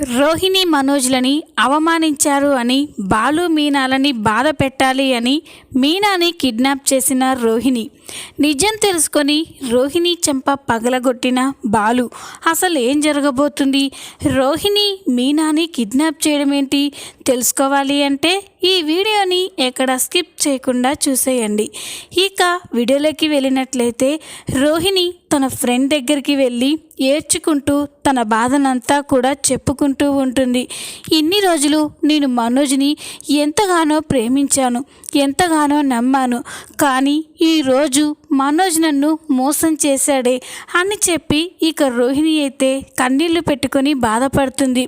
రోహిణి మనోజ్లని అవమానించారు అని బాలు మీనాలని బాధ పెట్టాలి అని మీనాని కిడ్నాప్ చేసిన రోహిణి. నిజం తెలుసుకొని రోహిణి చెంప పగలగొట్టిన బాలు అసలు ఏం జరగబోతుంది? రోహిణి మీనాని కిడ్నాప్ చేయడం ఏంటి తెలుసుకోవాలి అంటే ఈ వీడియోని ఎక్కడ స్కిప్ చేయకుండా చూసేయండి. ఇక వీడియోలోకి వెళ్ళినట్లయితే రోహిణి తన ఫ్రెండ్ దగ్గరికి వెళ్ళి ఏడ్చుకుంటూ తన బాధనంతా కూడా చెప్పుకుంటూ ఉంటుంది. ఇన్ని రోజులు నేను మనోజ్ని ఎంతగానో ప్రేమించాను ఎంతగానో నమ్మాను. కానీ ఈరోజు మనోజ్ నన్ను మోసం చేశాడే అని చెప్పి ఇక రోహిణి అయితే కన్నీళ్ళు పెట్టుకొని బాధపడుతుంది.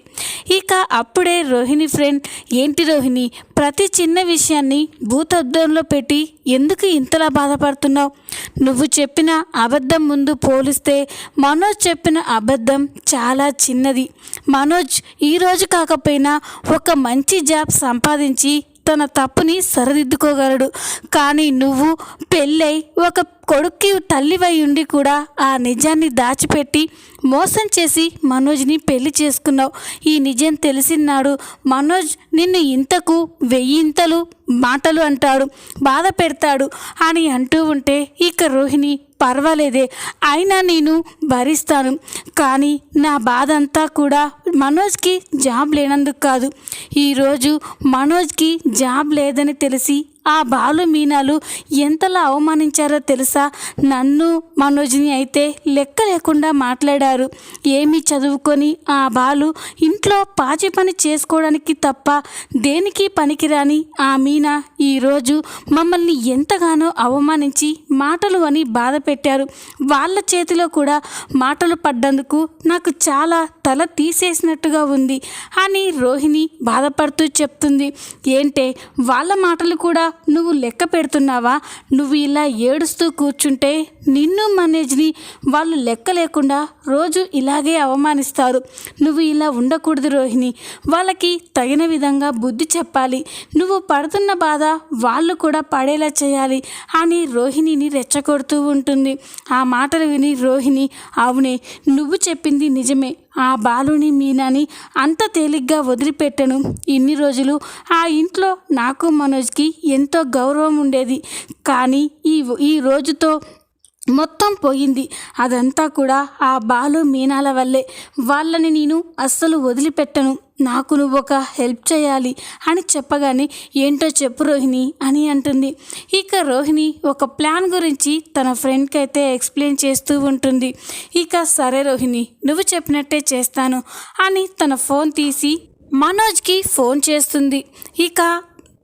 ఇక అప్పుడే రోహిణి ఫ్రెండ్ ఏంటి రోహిణి ప్రతి చిన్న విషయాన్ని భూతద్దంలో పెట్టి ఎందుకు ఇంతలా బాధపడుతున్నావు? నువ్వు చెప్పిన అబద్ధం ముందు పోలిస్తే మనోజ్ చెప్పిన అబద్ధం చాలా చిన్నది. మనోజ్ ఈరోజు కాకపోయినా ఒక మంచి జాబ్ సంపాదించి తన తప్పుని సరిదిద్దుకోగలడు. కానీ నువ్వు పెళ్ళై ఒక కొడుక్కి తల్లివై ఉండి కూడా ఆ నిజాన్ని దాచిపెట్టి మోసం చేసి మనోజ్ని పెళ్ళి చేసుకున్నావు. ఈ నిజం తెలిసినాడు మనోజ్ నిన్ను ఇంతకు వెయ్యింతలు మాటలు అంటాడు బాధ పెడతాడు అని అంటూ ఉంటే ఇక రోహిణి పర్వాలేదే అయినా నేను భరిస్తాను. కానీ నా బాధ అంతా కూడా మనోజ్కి జాబ్ లేనందుకు కాదు. ఈరోజు మనోజ్కి జాబ్ లేదని తెలిసి ఆ బాలు మీనాలు ఎంతలా అవమానించారో తెలుసా? నన్ను మనోజ్ని అయితే లెక్క లేకుండా మాట్లాడారు. ఏమి చదువుకొని ఆ బాలు ఇంట్లో పాచి పని చేసుకోవడానికి తప్ప దేనికి పనికిరాని ఆ మీనా ఈరోజు మమ్మల్ని ఎంతగానో అవమానించి మాటలు అని బాధ పెట్టారు. వాళ్ళ చేతిలో కూడా మాటలు పడ్డందుకు నాకు చాలా తల తీసేసినట్టుగా ఉంది అని రోహిణి బాధపడుతూ చెప్తుంది. ఏంటే వాళ్ళ మాటలు కూడా నువ్వు లెక్క పెడుతున్నావా? నువ్వు ఇలా ఏడుస్తూ కూర్చుంటే నిన్ను మనేజ్ని వాళ్ళు లెక్క లేకుండా రోజు ఇలాగే అవమానిస్తారు. నువ్వు ఇలా ఉండకూడదు రోహిణి. వాళ్ళకి తగిన విధంగా బుద్ధి చెప్పాలి. నువ్వు పడుతున్న బాధ వాళ్ళు కూడా పడేలా చేయాలి అని రోహిణిని రెచ్చగొడుతూ ఉంటుంది. ఆ మాటలు విని రోహిణి అవునే నువ్వు చెప్పింది నిజమే. ఆ బాలుని మీనాని అంత తేలిగ్గా వదిలిపెట్టను. ఇన్ని రోజులు ఆ ఇంట్లో నాకు మనోజ్కి ఎంతో గౌరవం ఉండేది. కానీ ఈ ఈ రోజుతో మొత్తం పోయింది. అదంతా కూడా ఆ బాలు మీనాల వల్లే. వాళ్ళని నేను అస్సలు వదిలిపెట్టను. నాకు నువ్వు ఒక హెల్ప్ చేయాలి అని చెప్పగానే ఏంటో చెప్పు రోహిణి అని అంటుంది. ఇక రోహిణి ఒక ప్లాన్ గురించి తన ఫ్రెండ్కి అయితే ఎక్స్ప్లెయిన్ చేస్తూ ఉంటుంది. ఇక సరే రోహిణి నువ్వు చెప్పినట్టే చేస్తాను అని తన ఫోన్ తీసి మనోజ్కి ఫోన్ చేస్తుంది. ఇక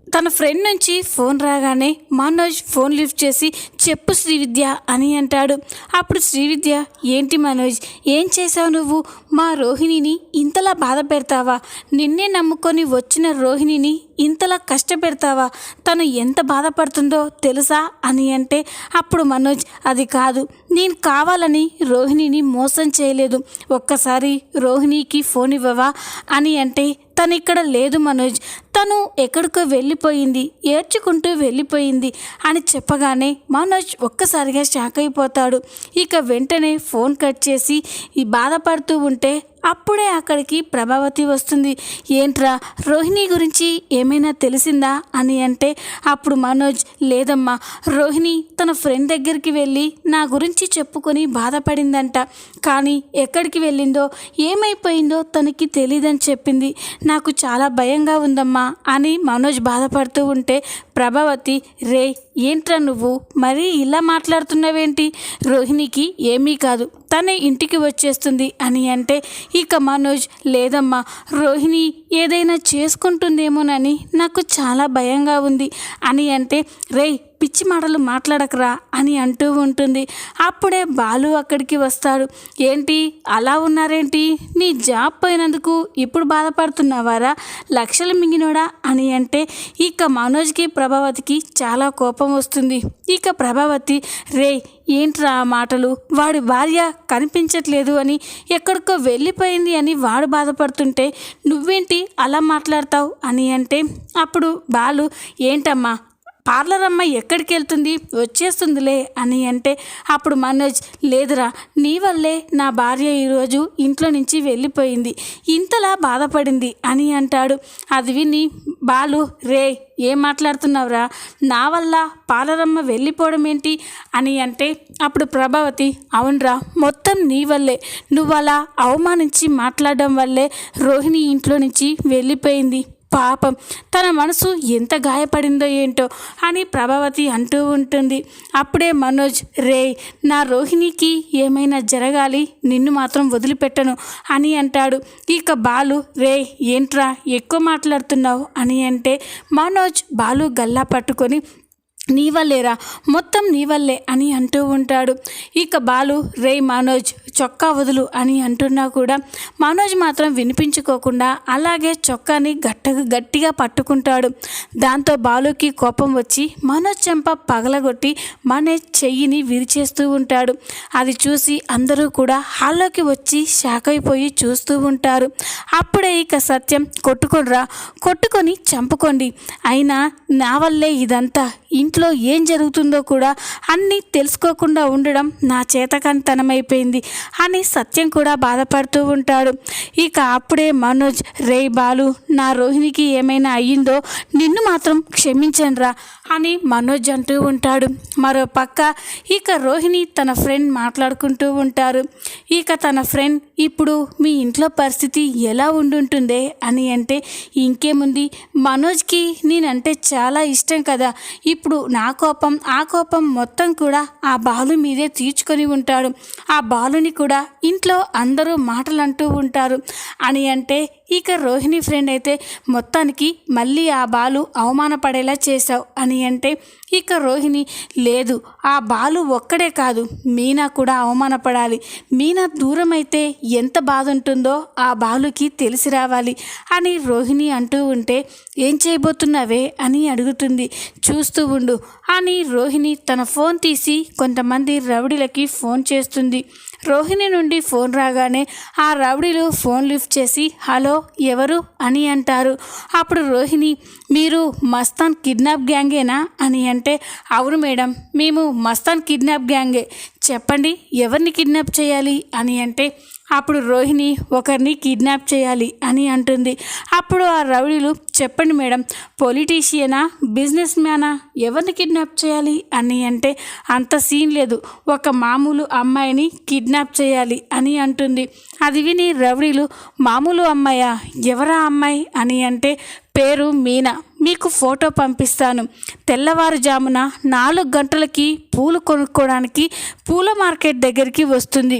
తన ఫ్రెండ్ నుంచి ఫోన్ రాగానే మనోజ్ ఫోన్ లిఫ్ట్ చేసి చెప్పు శ్రీవిద్య అని అంటాడు. అప్పుడు శ్రీవిద్య ఏంటి మనోజ్ ఏం చేసావు నువ్వు? మా రోహిణిని ఇంతలా బాధ పెడతావా? నిన్నే నమ్ముకొని వచ్చిన రోహిణిని ఇంతలా కష్టపెడతావా? తను ఎంత బాధపడుతుందో తెలుసా? అని అంటే అప్పుడు మనోజ్ అది కాదు. నేను కావాలని రోహిణిని మోసం చేయలేదు. ఒక్కసారి రోహిణికి ఫోన్ ఇవ్వవా? అని అంటే తను ఇక్కడ లేదు మనోజ్. తను ఎక్కడికో వెళ్ళిపోయింది ఏడ్చుకుంటూ వెళ్ళిపోయింది అని చెప్పగానే మనోజ్ ఒక్కసారిగా షాక్ అయిపోతాడు. ఇక వెంటనే ఫోన్ కట్ చేసి ఈ బాధపడుతూ ఉంటే అప్పుడే అక్కడికి ప్రభావతి వస్తుంది. ఏంట్రా రోహిణి గురించి ఏమైనా తెలిసిందా? అని అంటే అప్పుడు మనోజ్ లేదమ్మా రోహిణి తన ఫ్రెండ్ దగ్గరికి వెళ్ళి నా గురించి చెప్పుకొని బాధపడిందంట. కానీ ఎక్కడికి వెళ్ళిందో ఏమైపోయిందో తనకి తెలియదని చెప్పింది. నాకు చాలా భయంగా ఉందమ్మా అని మనోజ్ బాధపడుతూ ఉంటే ప్రభావతి రే ఏంట్రా నువ్వు? మరీ ఇలా మాట్లాడుతున్నావేంటి? రోహిణికి ఏమీ కాదు. తనే ఇంటికి వచ్చేస్తుంది అని అంటే ఇక మనోజ్ లేదమ్మా రోహిణి ఏదైనా చేసుకుంటుందేమోనని నాకు చాలా భయంగా ఉంది అని అంటే రేయ్ పిచ్చి మాటలు మాట్లాడకరా అని అంటూ ఉంటుంది. అప్పుడే బాలు అక్కడికి వస్తాడు. ఏంటి? అలా ఉన్నారేంటి? నీ జాబ్ పోయినందుకు ఇప్పుడు బాధపడుతున్నావారా? లక్షలు మింగినోడా అని అంటే ఇక మనోజ్కి ప్రభావతికి చాలా కోపం వస్తుంది. ఇక ప్రభావతి రే ఏంట్రా ఆ మాటలు? వాడి భార్య కనిపించట్లేదు అని ఎక్కడికో వెళ్ళిపోయింది అని వాడు బాధపడుతుంటే నువ్వేంటి అలా మాట్లాడతావు? అని అంటే అప్పుడు బాలు ఏంటమ్మా పార్లర్ అమ్మాయి ఎక్కడికి వెళ్తుంది? వచ్చేస్తుందిలే అని అంటే అప్పుడు మనోజ్ లేదురా నీ వల్లే నా భార్య ఈరోజు ఇంట్లో నుంచి వెళ్ళిపోయింది. ఇంతలా బాధపడింది అని అంటాడు. అది విని బాలు రే ఏం మాట్లాడుతున్నావురా? నా వల్ల పాలరమ్మ వెళ్ళిపోవడం ఏంటి? అని అంటే అప్పుడు ప్రభావతి అవునరా మొత్తం నీ వల్లే. నువ్వు అలా అవమానించి మాట్లాడడం వల్లే రోహిణి ఇంట్లో నుంచి వెళ్ళిపోయింది. పాపం తన మనసు ఎంత గాయపడిందో ఏంటో అని ప్రభావతి అంటూ ఉంటుంది. అప్పుడే మనోజ్ రే నా రోహిణికి ఏమైనా జరగాలి? నిన్ను మాత్రం వదిలిపెట్టను అని అంటాడు. ఇక బాలు రే ఏంట్రా ఎక్కువ మాట్లాడుతున్నావు? అని అంటే మనోజ్ బాలు గల్లా పట్టుకొని నీ వల్లేరా? మొత్తం నీ వల్లే అని అంటూ ఉంటాడు. ఇక బాలు రే మనోజ్ చొక్కా వదులు అని అంటున్నా కూడా మనోజ్ మాత్రం వినిపించుకోకుండా అలాగే చొక్కాని గట్టగా గట్టిగా పట్టుకుంటాడు. దాంతో బాలుకి కోపం వచ్చి మనోజ్ చెంప పగలగొట్టి మనోజ్ చెయ్యిని విరిచేస్తూ ఉంటాడు. అది చూసి అందరూ కూడా హాల్లోకి వచ్చి షాక్ అయిపోయి చూస్తూ ఉంటారు. అప్పుడే ఇక సత్యం కొట్టుకొనిరా కొట్టుకొని చంపుకోండి. అయినా నా వల్లే ఇదంతా. ఇంట్లో ఏం జరుగుతుందో కూడా అన్నీ తెలుసుకోకుండా ఉండడం నా చేతకంతనమైపోయింది అని సత్యం కూడా బాధపడుతూ ఉంటాడు. ఇక అప్పుడే మనోజ్ రే బాలు నా రోహిణికి ఏమైనా అయ్యిందో నిన్ను మాత్రం క్షమించండిరా అని మనోజ్ అంటూ ఉంటాడు. మరో పక్క ఇక రోహిణి తన ఫ్రెండ్ మాట్లాడుకుంటూ ఉంటారు. ఇక తన ఫ్రెండ్ ఇప్పుడు మీ ఇంట్లో పరిస్థితి ఎలా ఉండుంటుందే? అని అంటే ఇంకేముంది? మనోజ్కి నేనంటే చాలా ఇష్టం కదా. ఇప్పుడు నా కోపం ఆ కోపం మొత్తం కూడా ఆ బాలు మీదే తీర్చుకొని ఉంటాడు. ఆ బాలుని కూడా ఇంట్లో అందరూ మాటలు అంటూ ఉంటారు. అని అంటే ఇక రోహిణి ఫ్రెండ్ అయితే మొత్తానికి మళ్ళీ ఆ బాలు అవమానపడేలా చేశావు అని అంటే ఇక రోహిణి లేదు ఆ బాలు ఒక్కడే కాదు మీనా కూడా అవమానపడాలి. మీనా దూరం అయితే ఎంత బాధ ఉంటుందో ఆ బాలుకి తెలిసి రావాలి అని రోహిణి అంటూ ఉంటే ఏం చేయబోతున్నావే అని అడుగుతుంది. చూస్తూ ఉండు అని రోహిణి తన ఫోన్ తీసి కొంతమంది రౌడీలకి ఫోన్ చేస్తుంది. రోహిణి నుండి ఫోన్ రాగానే ఆ రౌడీలు ఫోన్ లిఫ్ట్ చేసి హలో ఎవరు? అని అంటారు. అప్పుడు రోహిణి మీరు మస్తాన్ కిడ్నాప్ గ్యాంగేనా? అని అంటే అవును మేడం మేము మస్తాన్ కిడ్నాప్ గ్యాంగే. చెప్పండి ఎవరిని కిడ్నాప్ చేయాలి అని అంటే అప్పుడు రోహిణి ఒకరిని కిడ్నాప్ చేయాలి అని అంటుంది. అప్పుడు ఆ రౌడీలు చెప్పండి మేడం పొలిటీషియనా బిజినెస్ మ్యానా ఎవరిని కిడ్నాప్ చేయాలి అని అంటే అంత సీన్ లేదు. ఒక మామూలు అమ్మాయిని కిడ్నాప్ చేయాలి అని అంటుంది. అది విని రౌడీలు మామూలు అమ్మాయా ఎవరా అమ్మాయి అని అంటే పేరు మీనా. మీకు ఫోటో పంపిస్తాను. తెల్లవారుజామున నాలుగు గంటలకి పూలు కొనుక్కోవడానికి పూల మార్కెట్ దగ్గరికి వస్తుంది.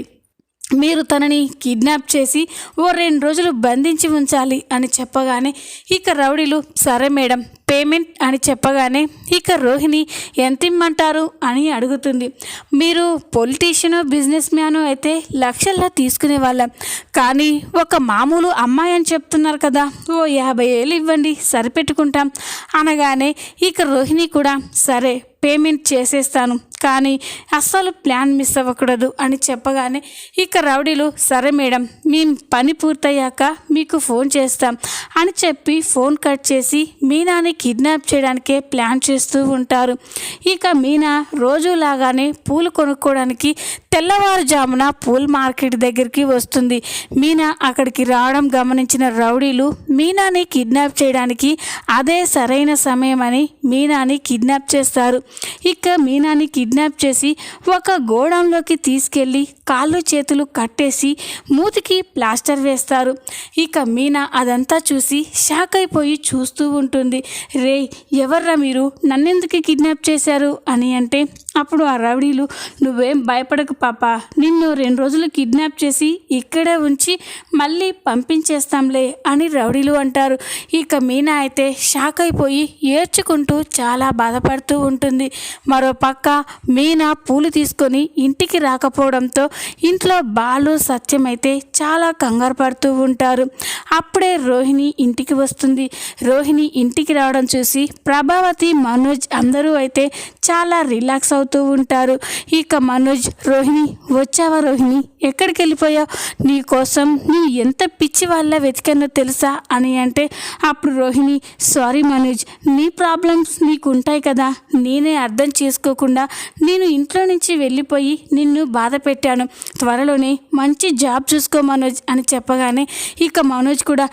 మీరు తనని కిడ్నాప్ చేసి ఓ రెండు రోజులు బంధించి ఉంచాలి అని చెప్పగానే ఇక రౌడీలు సరే మేడం పేమెంట్ అని చెప్పగానే ఇక రోహిణి ఎంత ఇమ్మంటారు అని అడుగుతుంది. మీరు పొలిటీషియను బిజినెస్ మ్యాను అయితే లక్షల్లో తీసుకునే వాళ్ళం. కానీ ఒక మామూలు అమ్మాయి అని చెప్తున్నారు కదా ఓ యాభై వేలు ఇవ్వండి సరిపెట్టుకుంటాం. అనగానే ఇక రోహిణి కూడా సరే పేమెంట్ చేసేస్తాను కానీ అస్సలు ప్లాన్ మిస్ అవ్వకూడదు అని చెప్పగానే ఇక రౌడీలు సరే మేడం మేము పని పూర్తయ్యాక మీకు ఫోన్ చేస్తాం అని చెప్పి ఫోన్ కట్ చేసి మీనాని కిడ్నాప్ చేయడానికే ప్లాన్ చేస్తూ ఉంటారు. ఇక మీనా రోజులాగానే పూలు కొనుక్కోవడానికి తెల్లవారుజామున పూల్ మార్కెట్ దగ్గరికి వస్తుంది. మీనా అక్కడికి రావడం గమనించిన రౌడీలు మీనాని కిడ్నాప్ చేయడానికి అదే సరైన సమయం అని మీనాని కిడ్నాప్ చేస్తారు. ఇక మీనాని కిడ్నాప్ కిడ్నాప్ చేసి ఒక గోడౌన్లోకి తీసుకెళ్ళి కాళ్ళు చేతులు కట్టేసి మూతికి ప్లాస్టర్ వేస్తారు. ఇక మీనా అదంతా చూసి షాక్ అయిపోయి చూస్తూ ఉంటుంది. రే ఎవర్రా మీరు? నన్నెందుకు కిడ్నాప్ చేశారు? అని అంటే అప్పుడు ఆ రౌడీలు నువ్వేం భయపడకు పాప. నిన్ను రెండు రోజులు కిడ్నాప్ చేసి ఇక్కడే ఉంచి మళ్ళీ పంపించేస్తాంలే అని రౌడీలు అంటారు. ఇక మీనా అయితే షాక్ అయిపోయి ఏడ్చుకుంటూ చాలా బాధపడుతూ ఉంటుంది. మరో పక్క మీనా పూలు తీసుకొని ఇంటికి రాకపోవడంతో ఇంట్లో బాలు సత్యమైతే చాలా కంగారు పడుతూ ఉంటారు. అప్పుడే రోహిణి ఇంటికి వస్తుంది. రోహిణి ఇంటికి రావడం చూసి ప్రభావతి మనోజ్ అందరూ అయితే చాలా రిలాక్స్ అవుతూ ఉంటారు. ఇక మనోజ్ రోహిణి వచ్చావా రోహిణి? ఎక్కడికి వెళ్ళిపోయావు? నీ కోసం నీ ఎంత పిచ్చి వాళ్ళ వెతికానో తెలుసా? అని అంటే అప్పుడు రోహిణి సారీ మనోజ్ నీ ప్రాబ్లమ్స్ నీకు ఉంటాయి కదా. నేనే అర్థం చేసుకోకుండా నేను ఇంట్లో నుంచి వెళ్ళిపోయి నిన్ను బాధ పెట్టాను. త్వరలోనే మంచి జాబ్ చూసుకో మనోజ్ అని చెప్పగానే ఇక మనోజ్ కూడా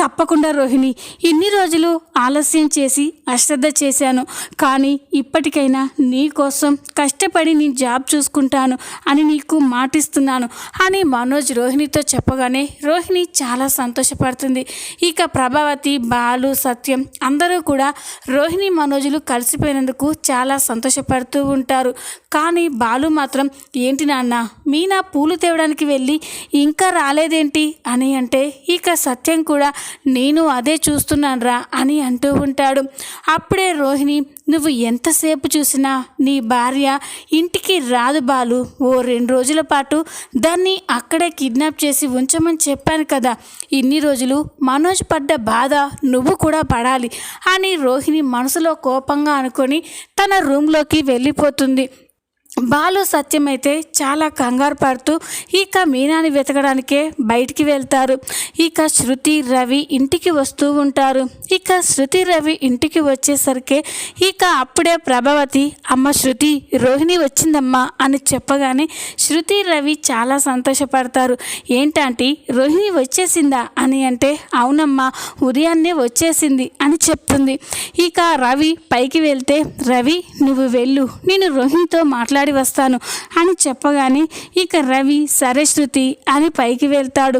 తప్పకుండా రోహిణి ఇన్ని రోజులు ఆలస్యం చేసి అశ్రద్ధ చేశాను. కానీ ఇప్పటికైనా నీ కోసం కష్టపడి నీ జాబ్ చూసుకుంటాను అని నీకు మాటిస్తున్నాను అని మనోజ్ రోహిణితో చెప్పగానే రోహిణి చాలా సంతోషపడుతుంది. ఇక ప్రభావతి బాలు సత్యం అందరూ కూడా రోహిణి మనోజులు కలిసిపోయినందుకు చాలా సంతోషపడుతూ ఉంటారు. కానీ బాలు మాత్రం ఏంటి నాన్న మీనా పూలు తేవడానికి వెళ్ళి ఇంకా రాలేదేంటి? అని అంటే ఇక సత్యం కూడా నేను అదే చూస్తున్నానురా అని అంటూ ఉంటాడు. అప్పుడే రోహిణి నువ్వు ఎంతసేపు చూసినా నీ భార్య ఇంటికి రాదు బాలు. ఓ రెండు రోజుల పాటు దాన్ని అక్కడే కిడ్నాప్ చేసి ఉంచమని చెప్పాను కదా. ఇన్ని రోజులు మనోజ్ పడ్డ బాధ నువ్వు కూడా పడాలి అని రోహిణి మనసులో కోపంగా అనుకొని తన రూమ్లోకి వెళ్ళిపోతుంది. బాలు సత్యం అయితే చాలా కంగారు పడుతూ ఇక మీనాని వెతకడానికే బయటికి వెళ్తారు. ఇక శృతి రవి ఇంటికి వస్తూ ఉంటారు. ఇక శృతి రవి ఇంటికి వచ్చేసరికి ఇక అప్పుడే ప్రభావతి అమ్మ శృతి రోహిణి వచ్చిందమ్మా అని చెప్పగానే శృతి రవి చాలా సంతోషపడతారు. ఏంటంటే రోహిణి వచ్చేసిందా? అని అంటే అవునమ్మా ఉదయాన్నే వచ్చేసింది అని చెప్తుంది. ఇక రవి పైకి వెళ్తే రవి నువ్వు వెళ్ళు నేను రోహిణితో మాట్లాడు వస్తాను అని చెప్పగానే ఇక రవి సరే శృతి అని పైకి వెళ్తాడు.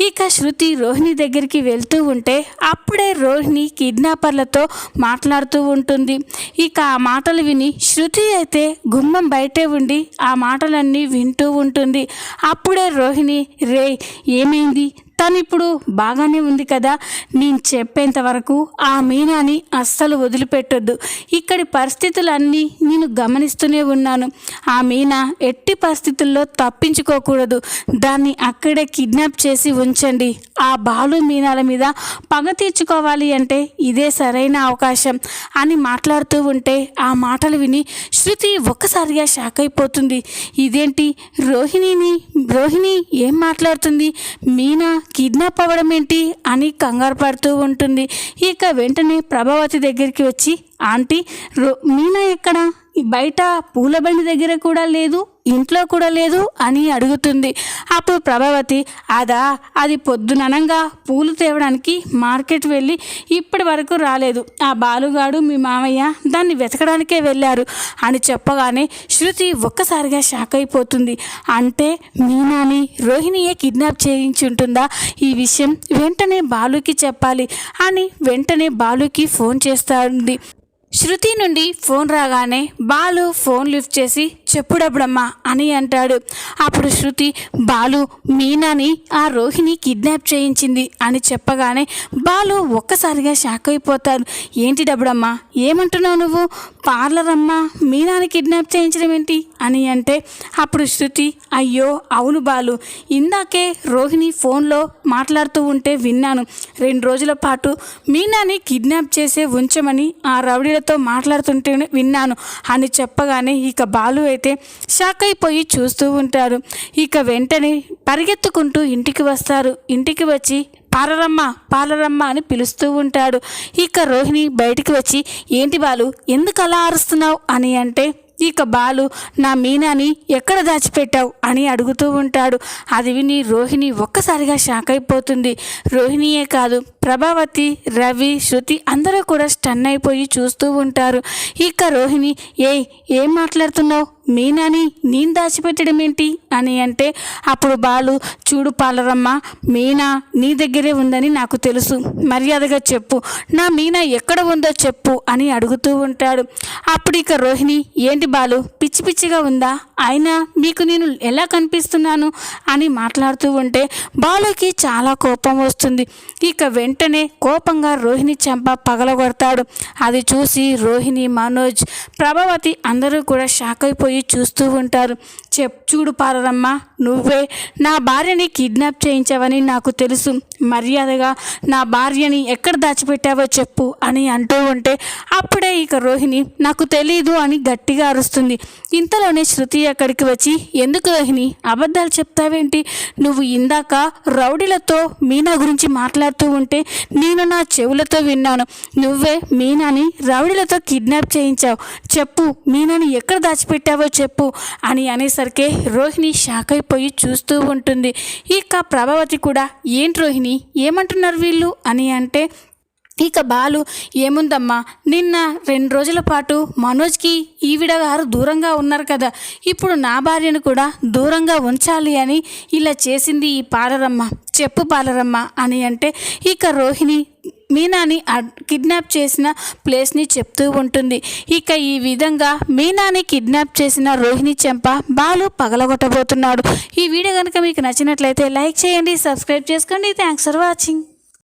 ఇక శృతి రోహిణి దగ్గరికి వెళ్తూ ఉంటే అప్పుడే రోహిణి కిడ్నాపర్లతో మాట్లాడుతూ ఉంటుంది. ఇక ఆ మాటలు విని శృతి అయితే గుమ్మం బయటే ఉండి ఆ మాటలన్నీ వింటూ ఉంటుంది. అప్పుడే రోహిణి రే ఏమైంది? తను ఇప్పుడు బాగానే ఉంది కదా. నేను చెప్పేంత వరకు ఆ మీనాని అస్సలు వదిలిపెట్టొద్దు. ఇక్కడి పరిస్థితులన్నీ నేను గమనిస్తూనే ఉన్నాను. ఆ మీనా ఎట్టి పరిస్థితుల్లో తప్పించుకోకూడదు. దాన్ని అక్కడే కిడ్నాప్ చేసి ఉంచండి. ఆ బాలు మీనాల మీద పగ తీర్చుకోవాలి అంటే ఇదే సరైన అవకాశం అని మాట్లాడుతూ ఉంటే ఆ మాటలు విని శృతి ఒక్కసారిగా షాక్ అయిపోతుంది. ఇదేంటి రోహిణిని రోహిణి ఏం మాట్లాడుతుంది? మీనా కిడ్నాప్ అవ్వడం ఏంటి అని కంగారు పడుతూ ఉంటుంది. ఇక వెంటనే ప్రభావతి దగ్గరికి వచ్చి ఆంటీ రో మీనా ఎక్కడ? బయట పూల బండి దగ్గర కూడా లేదు. ఇంట్లో కూడా లేదు అని అడుగుతుంది. అప్పుడు ప్రభావతి అదా అది పొద్దుననంగా పూలు తేవడానికి మార్కెట్ వెళ్ళి ఇప్పటి వరకు రాలేదు. ఆ బాలుగాడు మీ మామయ్య దాన్ని వెతకడానికే వెళ్ళారు అని చెప్పగానే శృతి ఒక్కసారిగా షాక్ అయిపోతుంది. అంటే మీనాని రోహిణియే కిడ్నాప్ చేయించి ఉంటుందా ఈ విషయం వెంటనే బాలుకి చెప్పాలి అని వెంటనే బాలుకి ఫోన్ చేస్తుంది శృతి నుండి ఫోన్ రాగానే బాలు ఫోన్ లిఫ్ట్ చేసి చెప్పుడప్పుడమ్మా అని అంటాడు. అప్పుడు శృతి బాలు మీనాని ఆ రోహిణి కిడ్నాప్ చేయించింది అని చెప్పగానే బాలు ఒక్కసారిగా షాక్ అయిపోతాడు. ఏంటి డబ్బుడమ్మా ఏమంటున్నావు నువ్వు? పార్లర్ అమ్మా మీనాని కిడ్నాప్ చేయించడం ఏంటి? అని అంటే అప్పుడు శృతి అయ్యో అవును బాలు. ఇందాకే రోహిణి ఫోన్లో మాట్లాడుతూ ఉంటే విన్నాను. రెండు రోజుల పాటు మీనాని కిడ్నాప్ చేసే ఉంచమని ఆ రౌడీలతో మాట్లాడుతుంటే విన్నాను. అని చెప్పగానే ఇక బాలు అయితే షాక్ అయిపోయి చూస్తూ ఉంటారు. ఇక వెంటనే పరిగెత్తుకుంటూ ఇంటికి వస్తారు. ఇంటికి వచ్చి పాలరమ్మ పాలరమ్మ అని పిలుస్తూ ఉంటాడు. ఇక రోహిణి బయటికి వచ్చి ఏంటి బాలు ఎందుకు అలా అరుస్తున్నావు? అని అంటే ఇక బాలు నా మీనాని ఎక్కడ దాచిపెట్టావు? అని అడుగుతూ ఉంటాడు. అది విని రోహిణి ఒక్కసారిగా షాక్ అయిపోతుంది. రోహిణియే కాదు ప్రభావతి రవి శృతి అందరూ కూడా స్టన్ అయిపోయి చూస్తూ ఉంటారు. ఇక రోహిణి ఏ ఏం మాట్లాడుతున్నావు? మీనాని నేను దాచిపెట్టడం ఏంటి? అని అంటే అప్పుడు బాలు చూడు పాలరమ్మ మీనా నీ దగ్గరే ఉందని నాకు తెలుసు. మర్యాదగా చెప్పు. నా మీనా ఎక్కడ ఉందో చెప్పు అని అడుగుతూ ఉంటాడు. అప్పుడు ఇక రోహిణి ఏంటి బాలు పిచ్చి పిచ్చిగా ఉందా? అయినా మీకు నేను ఎలా కనిపిస్తున్నాను? అని మాట్లాడుతూ ఉంటే బాలుకి చాలా కోపం వస్తుంది. ఇక వెంటనే కోపంగా రోహిణి చెంప పగలగొడతాడు. అది చూసి రోహిణి మనోజ్ ప్రభావతి అందరూ కూడా షాక్ అయిపోయి చూస్తూ ఉంటారు. చెప్ చూడు పారరమ్మ నువ్వే నా భార్యని కిడ్నాప్ చేయించావని నాకు తెలుసు. మర్యాదగా నా భార్యని ఎక్కడ దాచిపెట్టావో చెప్పు అని అంటూ ఉంటే అప్పుడే ఇక రోహిణి నాకు తెలీదు అని గట్టిగా అరుస్తుంది. ఇంతలోనే శృతి అక్కడికి వచ్చి ఎందుకు రోహిణి అబద్ధాలు చెప్తావేంటి? నువ్వు ఇందాక రౌడీలతో మీనా గురించి మాట్లాడుతూ ఉంటే నేను నా చెవులతో విన్నాను. నువ్వే మీనాని రౌడీలతో కిడ్నాప్ చేయించావు. చెప్పు మీనాని ఎక్కడ దాచిపెట్టావో చెప్పు అని అనేసరికి రోహిణి షాక్ అయిపోయి చూస్తూ ఉంటుంది. ఇక ప్రభావతి కూడా ఏంటి రోహిణి? ఏమంటున్నారు వీళ్ళు? అని అంటే ఇక బాలు ఏముందమ్మా? నిన్న రెండు రోజుల పాటు మనోజ్కి ఈవిడ గారు దూరంగా ఉన్నారు కదా. ఇప్పుడు నా భార్యను కూడా దూరంగా ఉంచాలి అని ఇలా చేసింది ఈ పాలరమ్మ. చెప్పు పాలరమ్మ అని అంటే ఇక రోహిణి మీనాని అడ్- కిడ్నాప్ చేసిన ప్లేస్ని చెప్తూ ఉంటుంది. ఇక ఈ విధంగా మీనాని కిడ్నాప్ చేసిన రోహిణి చెంప బాలు పగలగొట్టబోతున్నాడు. ఈ వీడియో కనుక మీకు నచ్చినట్లయితే లైక్ చేయండి సబ్స్క్రైబ్ చేసుకోండి. Thanks for watching